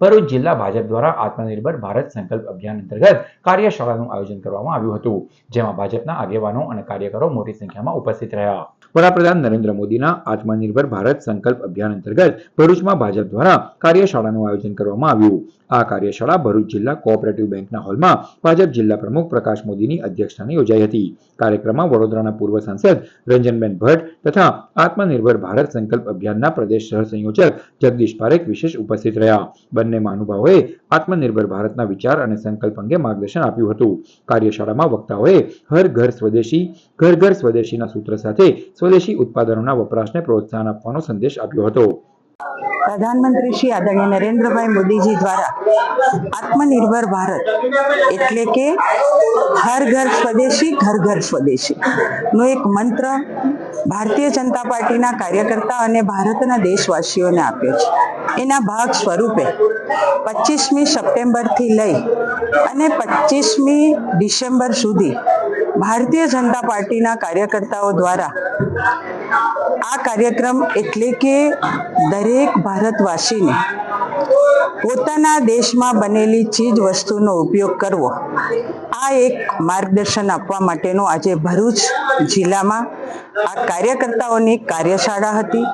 ભરૂચ જિલ્લા ભાજપ દ્વારા આત્મનિર્ભર ભારત સંકલ્પ અભિયાન અંતર્ગત કાર્યશાળાનું આયોજન કરવામાં આવ્યું હતું, જેમાં ભાજપના આગેવાનો અને કાર્યકરો મોટી સંખ્યામાં ઉપસ્થિત રહ્યા. વડાપ્રધાન નરેન્દ્ર મોદીના આત્મનિર્ભર ભારત સંકલ્પ અભિયાન અંતર્ગત ભરૂચમાં ભાજપ દ્વારા કાર્યશાળાનું આયોજન કરવામાં આવ્યું. આ કાર્યશાળા ભરૂચ જિલ્લા કોઓપરેટિવ બેંકના હોલમાં ભાજપ જિલ્લા પ્રમુખ પ્રકાશ મોદીની અધ્યક્ષતાને યોજાઈ હતી. કાર્યક્રમમાં વડોદરાના પૂર્વ સાંસદ રંજનબેન ભટ્ટ તથા આત્મનિર્ભર ભારત સંકલ્પ અભિયાનના પ્રદેશ સહ સંયોજક જગદીશ પારેખ વિશેષ ઉપસ્થિત રહ્યા. બંને મહાનુભાવોએ આત્મનિર્ભર ભારતના વિચાર અને સંકલ્પ અંગે માર્ગદર્શન આપ્યું હતું. કાર્યશાળામાં વક્તાઓએ હર ઘર સ્વદેશી, ઘર ઘર સ્વદેશીના સૂત્ર સાથે સ્વદેશી ઉત્પાદનોના વપરાશને પ્રોત્સાહન આપવાનો સંદેશ આપ્યો હતો. પ્રધાનમંત્રી શ્રી આદરણીય નરેન્દ્રભાઈ મોદીજી દ્વારા આત્મનિર્ભર ભારત એટલે કે હર ઘર સ્વદેશી, ઘર ઘર સ્વદેશી નો એક મંત્ર ભારતીય જનતા પાર્ટીના કાર્યકર્તા અને ભારતના દેશવાસીઓને આપ્યો છે. એના ભાગ સ્વરૂપે પચીસમી સપ્ટેમ્બરથી લઈ અને પચીસમી ડિસેમ્બર સુધી ભારતીય જનતા પાર્ટીના કાર્યકર્તાઓ દ્વારા આ કાર્યક્રમ એટલે કે દરેક ભારતવાસીને પોતાના દેશમાં બનેલી ચીજ વસ્તુનો ઉપયોગ કરવો, આ એક માર્ગદર્શન આપવા માટેનો આજે ભરૂચ જિલ્લામાં આ કાર્યકર્તાઓની કાર્યશાળા હતી.